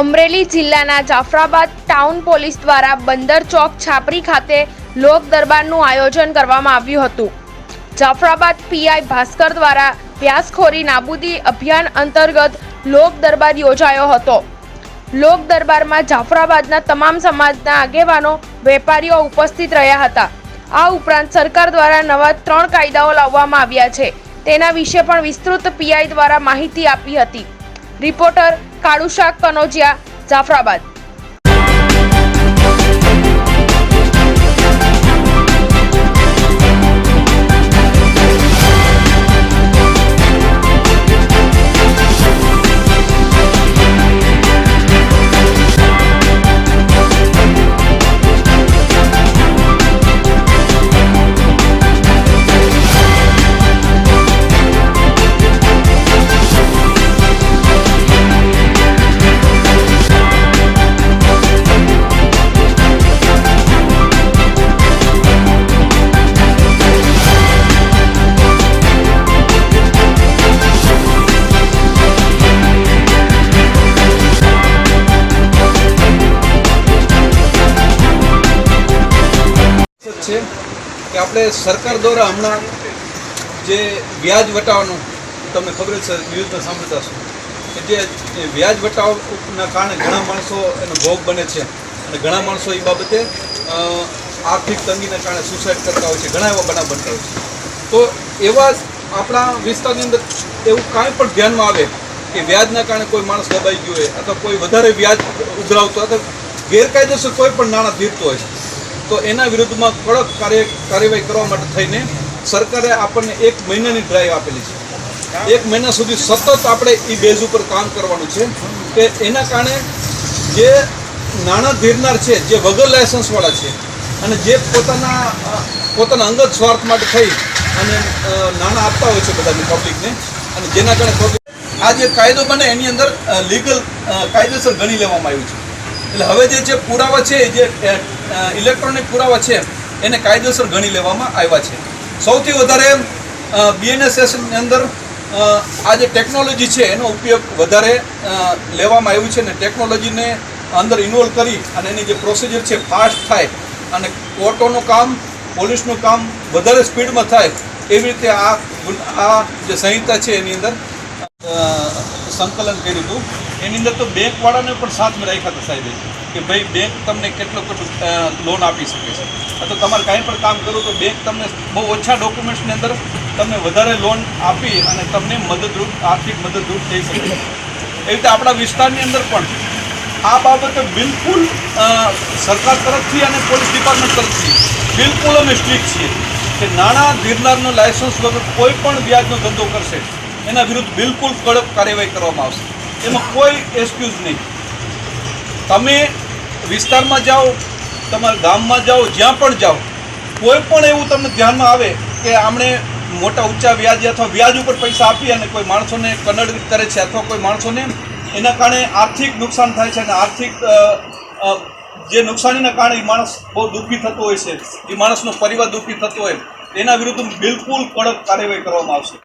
અમરેલી જિલ્લાના Jafrabad town police દ્વારા બંદર ચોક છાપરી ખાતે લોક દરબારનું આયોજન કરવામાં આવ્યું હતું. જાફરાબાદ પીઆઈ ભાસ્કર દ્વારા વ્યાસખોરી નાબૂદી અભિયાન અંતર્ગત લોક દરબાર યોજાયો હતો. લોક દરબારમાં જાફરાબાદના તમામ સમાજના આગેવાનો, વેપારીઓ ઉપસ્થિત રહ્યા હતા. આ ઉપરાંત સરકાર દ્વારા નવા ત્રણ કાયદાઓ લાવવામાં આવ્યા છે. તેના વિશે પણ વિસ્તૃત પીઆઈ દ્વારા માહિતી આપી હતી. રિપોર્ટર કાળુશાક કનોજિયા જાફરાબાદ કે આપણે સરકાર દ્વારા હમણાં જે વ્યાજ વટાવવાનું, તમને ખબર છે ન્યૂઝમાં સાંભળતા છો કે જે વ્યાજ વટાવના કારણે ઘણા માણસો એનો ભોગ બને છે. અને ઘણા માણસો એ બાબતે આર્થિક તંગીના કારણે સુસાઇડ કરતા હોય છે. ઘણા એવા બનાવ બનતા હોય છે. તો એવા આપણા વિસ્તારની અંદર એવું કાંઈ પણ ધ્યાનમાં આવે કે વ્યાજના કારણે કોઈ માણસ દબાઈ ગયો હોય, અથવા કોઈ વધારે વ્યાજ ઉઘરાવતો અથવા ગેરકાયદેસર કોઈ પણ નાણાં ધીરતો હોય તો એના વિરુદ્ધમાં કડક કાર્ય કાર્યવાહી કરવા માટે થઈને સરકારે આપણને એક મહિનાની ડ્રાઈવ આપેલી છે. એક મહિના સુધી સતત આપણે એ બેઝ ઉપર કામ કરવાનું છે કે એના કારણે જે નાણાં ધીરનાર છે, જે વગર લાયસન્સવાળા છે અને જે પોતાના પોતાના અંગત સ્વાર્થ માટે થઈ અને નાણાં આપતા હોય છે બધાને પબ્લિકને અને જેના કારણે આ જે કાયદો બને એની અંદર લીગલ કાયદેસર ગણી લેવામાં આવ્યું છે. એટલે હવે જે જે પુરાવા છે જે ઇલેક્ટ્રોનિક પુરાવા છે, એને કાયદેસર ગણી લેવામાં આવ્યા છે. સૌથી વધારે બીએનએસએસની અંદર આ જે ટેકનોલોજી છે, એનો ઉપયોગ વધારે લેવામાં આવ્યું છે અને ટેકનોલોજીને અંદર ઇન્વોલ્વ કરી અને એની જે પ્રોસિજર છે ફાસ્ટ થાય અને કોર્ટોનું કામ પોલીસનું કામ વધારે સ્પીડમાં થાય, એવી રીતે આ આ જે સંહિતા છે, એની અંદર સંકલન કર્યું હતું. એની અંદર તો બેંકવાળાને પણ સાથમાં રાખ્યા હતા સાહેબે, કે ભાઈ બેંક તમને કેટલું કેટલું લોન આપી શકે છે. અથવા તમારે કાંઈ પણ કામ કરો તો બેંક તમને બહુ ઓછા ડોક્યુમેન્ટ્સની અંદર તમને વધારે લોન આપી અને તમને મદદરૂપ, આર્થિક મદદરૂપ થઈ શકે એવી રીતે આપણા વિસ્તારની અંદર પણ આ બાબતે બિલકુલ સરકાર તરફથી અને પોલીસ ડિપાર્ટમેન્ટ તરફથી બિલકુલ અમે સ્ટ્રિક્ટ છીએ કે નાણાં ગિરનારનો લાયસન્સ વગર કોઈ પણ વ્યાજનો ધંધો કરશે, એના વિરુદ્ધ બિલકુલ કડક કાર્યવાહી કરવામાં આવશે. એમાં કોઈ એક્સક્યુઝ નહીં. તમે વિસ્તારમાં જાઓ, તમારા ગામમાં જાઓ, જ્યાં પણ જાઓ, કોઈ પણ એવું તમને ધ્યાનમાં આવે કે આમણે મોટા ઊંચા વ્યાજ અથવા વ્યાજ ઉપર પૈસા આપી અને કોઈ માણસોને કનડ કરે છે અથવા કોઈ માણસોને એના કારણે આર્થિક નુકસાન થાય છે અને આર્થિક જે નુકસાનીના કારણે એ માણસ બહુ દુઃખી થતો હોય છે એ માણસનો પરિવાર દુઃખી થતો હોય, એના વિરુદ્ધ બિલકુલ કડક કાર્યવાહી કરવામાં આવશે.